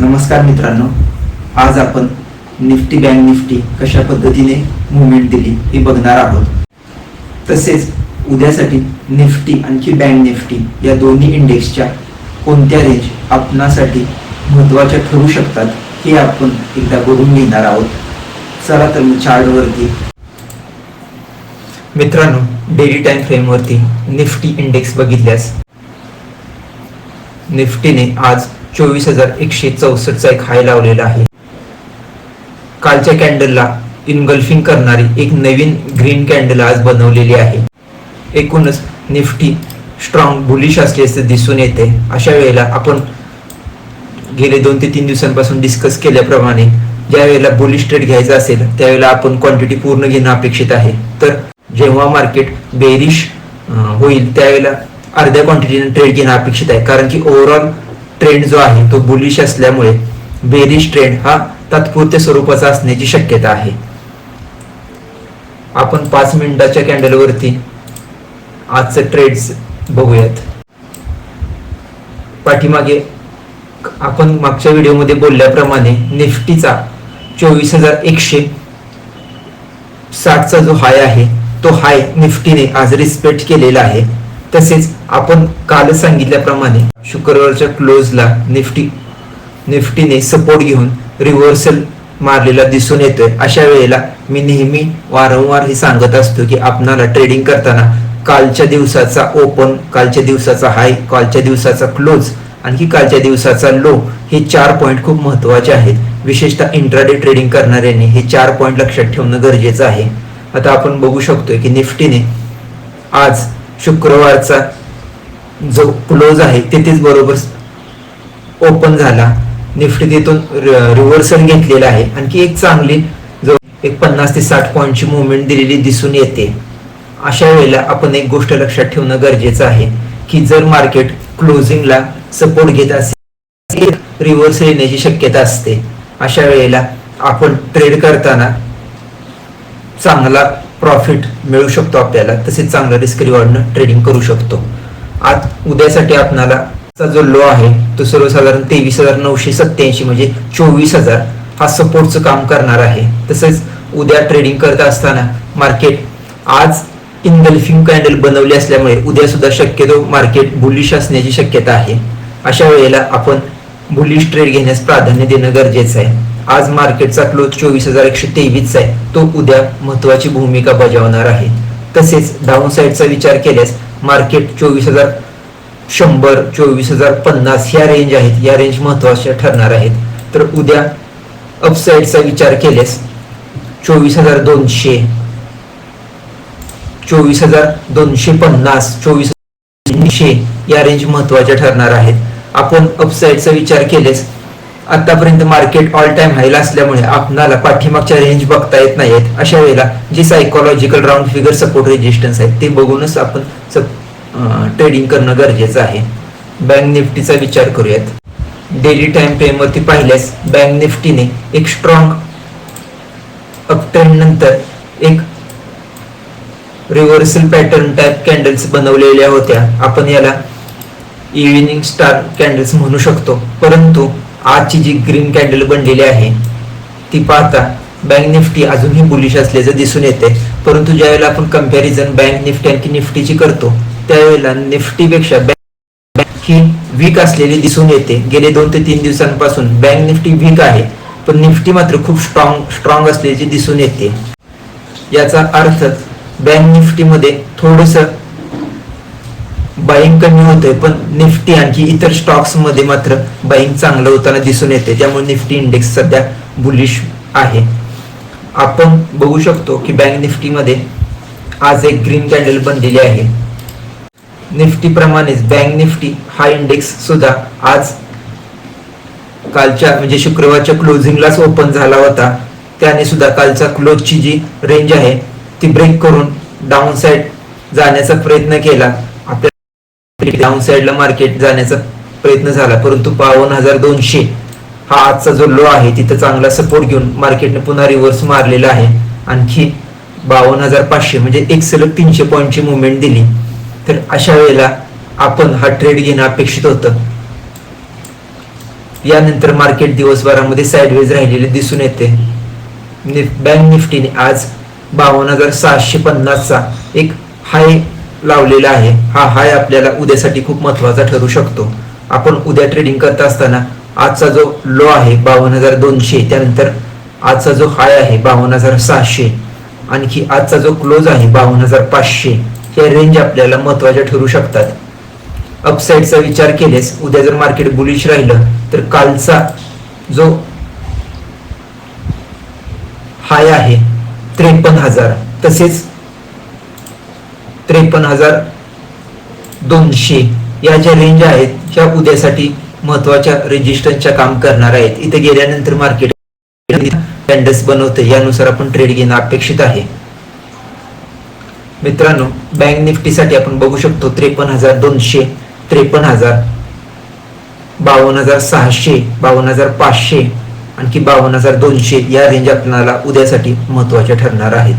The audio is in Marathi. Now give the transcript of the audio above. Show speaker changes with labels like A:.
A: नमस्कार मित्रांनो. आज आपण निफ्टी बँक निफ्टी कशा पद्धतीने मुवमेंट दिली हे बघणार आहोत. तसेच उद्यासाठी निफ्टी आणखी बँक निफ्टी या दोन्ही इंडेक्सच्या कोणत्या रेंज आपणासाठी महत्त्वाच्या ठरू शकतात हे आपण एकदा बघून घेणार आहोत. चला तर मी चार्टवरती मित्रांनो डेली टाइम फ्रेमवरती निफ्टी इंडेक्स बघितल्यास निफ्टीने आज चोवीस हजार एकशे चौसष्टचा एक हाय लावलेला आहे. कालच्या कॅन्डलला इनगल्फिंग करणारी एक नवीन ग्रीन कॅन्डल आज बनवलेली आहे. एकूणच निफ्टी स्ट्रॉंग बुलिश असल्याचे दिसून येते. अशा वेळेला आपण गेले दोन ते तीन दिवसांपासून डिस्कस केल्याप्रमाणे ज्या वेळेला बुलिश ट्रेड घ्यायचा असेल त्यावेळेला आपण क्वांटिटी पूर्ण घेणं अपेक्षित आहे. तर जेव्हा मार्केट बेरिश होईल त्यावेळेला अर्ध्या क्वांटिटीने ट्रेड घेणं अपेक्षित आहे. कारण की ओव्हरऑल ट्रेंड जो आहे तो बुलिश असल्यामुळे बेरिश ट्रेंड हा तात्पुरत्या स्वरूपाचा असण्याची शक्यता आहे. आपण पाच मिनिटाच्या कॅन्डलवरती आजचं ट्रेड्स बघूयात. पाठीमागे आपण मागच्या व्हिडिओमध्ये बोलल्याप्रमाणे निफ्टीचा चोवीस हजार एकशे साठचा जो हाय आहे तो हाय निफ्टीने आज रिस्पेक्ट केलेला आहे. तसेच आपण काल सांगितल्याप्रमाणे शुक्रवारच्या क्लोजला निफ्टी निफ्टीने सपोर्ट घेऊन रिव्हर्सल मारलेला दिसून येतोय. अशा वेळेला मी नेहमी वारंवार हे सांगत असतो की आपणाला ट्रेडिंग करताना कालच्या दिवसाचा ओपन कालच्या दिवसाचा हाय कालच्या दिवसाचा क्लोज आणखी कालच्या दिवसाचा लो हे चार पॉईंट खूप महत्त्वाचे आहेत. विशेषतः इंट्राडे ट्रेडिंग करणाऱ्यांनी हे चार पॉईंट लक्षात ठेवणं गरजेचं आहे. आता आपण बघू शकतोय की निफ्टीने आज शुक्रवारचा जो क्लोज आहे तिथेच बरोबर ओपन झाला. निफ्टी तिथून रिव्हर्सल घेतलेला आहे. आणखी एक चांगली जो एक पन्नास ते साठ पॉईंटची मुवमेंट दिलेली दिसून येते. अशा वेळेला आपण एक गोष्ट लक्षात ठेवणं गरजेचं आहे की जर मार्केट क्लोजिंगला सपोर्ट घेत असेल रिव्हर्सल येण्याची शक्यता असते. अशा वेळेला आपण ट्रेड करताना चांगला प्रॉफिट मिळू शकतो आपल्याला तसेच चांगलं रिस्क रिवॉर्डनं ट्रेडिंग करू शकतो. आज उद्यासाठी आपणाला जो लो आहे तो सर्वसाधारण तेवीस हजार नऊशे सत्याऐंशी म्हणजे चोवीस हजार हा सपोर्टचं काम करणार आहे. तसेच उद्या ट्रेडिंग करत असताना मार्केट आज इनगल्फिंग कॅन्डल बनवली असल्यामुळे उद्या सुद्धा शक्यतो मार्केट बुलिश असण्याची शक्यता आहे. अशा वेळेला आपण बुलिश ट्रेड घेण्यास प्राधान्य देणं गरजेचं आहे. आज मार्केटचा क्लोज चोवीस हजार एकशे तेवीस आहे. तो उद्या महत्वाची भूमिका बजावणार आहे. तसेच डाऊन साईडचा विचार केल्यास मार्केट चोवीस हजार शंभर चोवीस हजार पन्नास ह्या रेंज आहेत. या रेंज महत्त्वाच्या ठरणार आहेत. तर उद्या अपसाईडचा विचार केल्यास चोवीस हजार दोनशे चोवीस हजार दोनशे पन्नास चोवीस तीनशे या रेंज महत्त्वाच्या ठरणार आहेत. आपण अपसाईडचा विचार केल्यास आतापर्यंत मार्केट ऑल टाइम हायला असल्यामुळे आपणाला पाठीमागच्या रेंज बघता येत नाहीत अशा वेळेला जे psychological round figure support resistance आहेत ते बघूनच आपण ट्रेडिंग करणं गरजेचं आहे. बँक निफ्टीचा विचार करूयात. डेली टाइम फ्रेमवरती पाहिल्यास बँक निफ्टीने एक स्ट्रॉंग अपट्रेंड नंतर एक रिव्हर्सल पॅटर्न टाइप कॅन्डल्स बनवलेल्या होत्या. आपण याला इव्हिनिंग स्टार कॅन्डल्स म्हणू शकतो. परंतु आजची जी ग्रीन कॅन्डल बनलेली आहे ती पाहता बँक निफ्टी अजूनही बुलिश असल्याचं दिसून येते परंतु ज्यावेळेला आपण कंपॅरिझन बँक निफ्टी आणखी निफ्टीची करतो त्यावेळेला निफ्टीपेक्षा बँक ही वीक असलेली दिसून येते. गेले दोन ते तीन दिवसांपासून बँक निफ्टी वीक आहे पण निफ्टी मात्र खूप स्ट्रॉंग स्ट्रॉंग असल्याची दिसून येते. याचा अर्थ बँक निफ्टीमध्ये थोडंसं बाईंग कमी होतंय पण निफ्टी आणखी इतर स्टॉक्समध्ये मात्र बाईंग चांगलं होताना दिसून येते त्यामुळे निफ्टी इंडेक्स सध्या बुलिश आहे. आपण बघू शकतो की बँक निफ्टीमध्ये आज एक ग्रीन कॅन्डल बनलेली आहे. निफ्टी प्रमाणेच बँक निफ्टी हा इंडेक्स सुद्धा आज कालच्या म्हणजे शुक्रवारच्या क्लोजिंगलाच ओपन झाला होता. त्याने सुद्धा कालचा क्लोजची जी रेंज आहे ती ब्रेक करून डाऊन साइड जाण्याचा प्रयत्न केला. डाऊन साईडला मार्केट जाण्याचा प्रयत्न झाला. परंतु बावन्न हजार दोनशे हा आजचा जो लो आहे तिथं चांगला सपोर्ट घेऊन मार्केटने पुन्हा रिव्हर्स मारलेला आहे. आणखी बावन्न हजार पाचशे म्हणजे एक सलग तीनशे पॉईंटची मुवमेंट दिली. तर अशा वेळेला आपण हा ट्रेड घेणं अपेक्षित होतं. यानंतर मार्केट दिवसभरामध्ये साईडवेज राहिलेले दिसून येते. निफ- बँक निफ्टीने आज बावन्न हजार सहाशे पन्नासचा एक हाय लावलेला आहे. हा हाय आपल्याला उद्यासाठी खूप महत्त्वाचा ठरू शकतो. आपण उद्या ट्रेडिंग करत असताना आजचा जो लो आहे बावन्न हजार दोनशे त्यानंतर आजचा जो हाय आहे बावन्न हजार सहाशे आणखी आजचा जो क्लोज आहे बावन्न हजार पाचशे या रेंज आपल्याला महत्त्वाच्या ठरू शकतात. अपसाईडचा विचार केल्यास उद्या जर मार्केट बुलिश राहिलं तर कालचा जो हाय आहे त्रेपन्न हजार. तसेच त्रेपन्न हजार दोनशे या ज्या रेंज आहेत ह्या उद्यासाठी महत्त्वाच्या रेजिस्टन्सच्या काम करणार आहेत. इथे गेल्यानंतर मार्केट कॅन्डल्स बनवते यानुसार आपण ट्रेड घेणं अपेक्षित आहे. मित्रांनो बँक निफ्टीसाठी आपण बघू शकतो त्रेपन्न हजार दोनशे त्रेपन्न हजार बावन्न हजार सहाशे बावन्न हजार पाचशे आणखी बावन्न हजार दोनशे या रेंज आपल्याला उद्यासाठी महत्त्वाच्या ठरणार आहेत.